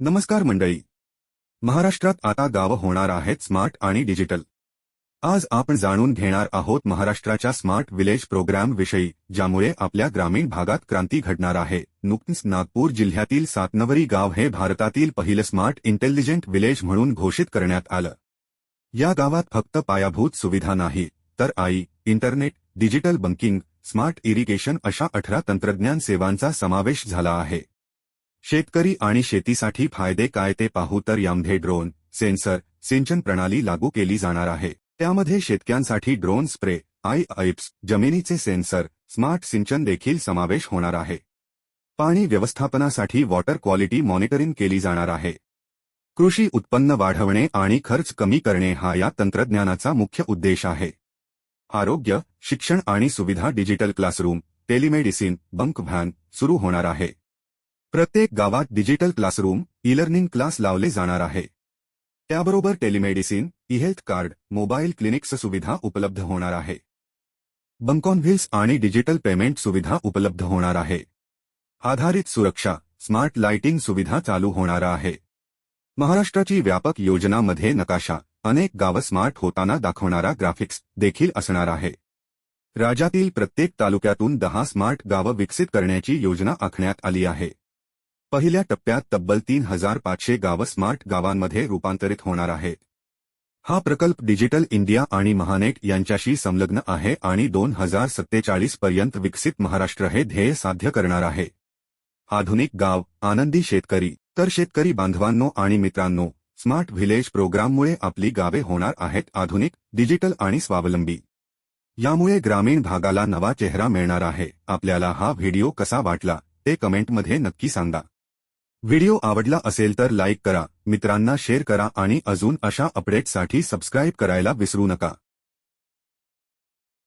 नमस्कार मंडळी. महाराष्ट्रात आता गावं होणार आहेत स्मार्ट आणि डिजिटल. आज आपण जाणून घेणार आहोत महाराष्ट्राच्या स्मार्ट विलेज प्रोग्राम विषयी ज्यामुळे आपल्या ग्रामीण भागात क्रांती घडणार आहे. नुकतीच नागपूर जिल्ह्यातील सातनवरी गाव हे भारतातील पहिलं स्मार्ट इंटेलिजंट विलेज म्हणून घोषित करण्यात आलं. या गावात फक्त पायाभूत सुविधा नाही तर AI internet digital banking smart irrigation अशा अठरा तंत्रज्ञान सेवांचा समावेश झाला आहे. शेतकरी आणि शेतीसाठी फायदे काय ते पाहू तर यामध्ये ड्रोन सेन्सर सिंचन प्रणाली लागू केली जाणार आहे. त्यामध्ये शेतक्यांसाठी ड्रोन स्प्रे आय ऐप्स जमिनीचे सेन्सर स्मार्ट सिंचन देखील समावेश होणार आहे. पाणी व्यवस्थापनासाठी वॉटर क्वालिटी मॉनिटरिंग केली जाणार आहे. कृषी उत्पन्न वाढवणे आणि खर्च कमी करणे हा या तंत्रज्ञानाचा मुख्य उद्देश आहे. आरोग्य शिक्षण आणि सुविधा डिजिटल क्लासरूम टेलिमेडिसिन बंक व्हॅन सुरू होणार आहे. प्रत्येक गावात digital classroom e learning class लावले जाणार आहे. त्याबरोबर telemedicine e health card mobile clinics सुविधा उपलब्ध होणार आहे. बंकॉनव्हिल्स आणि डिजिटल पेमेंट सुविधा उपलब्ध होणार आहे. आधारित सुरक्षा स्मार्ट लाइटिंग सुविधा चालू होणार आहे. महाराष्ट्राची व्यापक योजनामध्ये नकाशा अनेक गावं स्मार्ट होताना दाखवणारा ग्राफिक्स देखील असणार आहे. राज्यातील प्रत्येक तालुक्यातून दहा स्मार्ट गावं विकसित करण्याची योजना आखण्यात आली आहे. पहिल्या टप्प्यात तब्बल तीन हजार पाचशे गावं स्मार्ट गावांमध्ये रूपांतरित होणार आहेत हा प्रकल्प डिजिटल इंडिया आणि महानेट यांच्याशी संलग्न आहे आणि दोन हजार सत्तेचाळीस पर्यंत विकसित महाराष्ट्र हे ध्येय साध्य करणार आहे. आधुनिक गाव आनंदी शेतकरी तर शेतकरी बांधवांनो आणि मित्रांनो स्मार्ट व्हिलेज प्रोग्राममुळे आपली गावे होणार आहेत आधुनिक डिजिटल आणि स्वावलंबी. यामुळे ग्रामीण भागाला नवा चेहरा मिळणार आहे. आपल्याला हा व्हिडिओ कसा वाटला ते कमेंटमध्ये नक्की सांगा. व्हिडिओ आवडला असेल तर लाईक करा मित्रांना शेअर करा आणि अजून अशा अपडेटसाठी सबस्क्राईब करायला विसरू नका.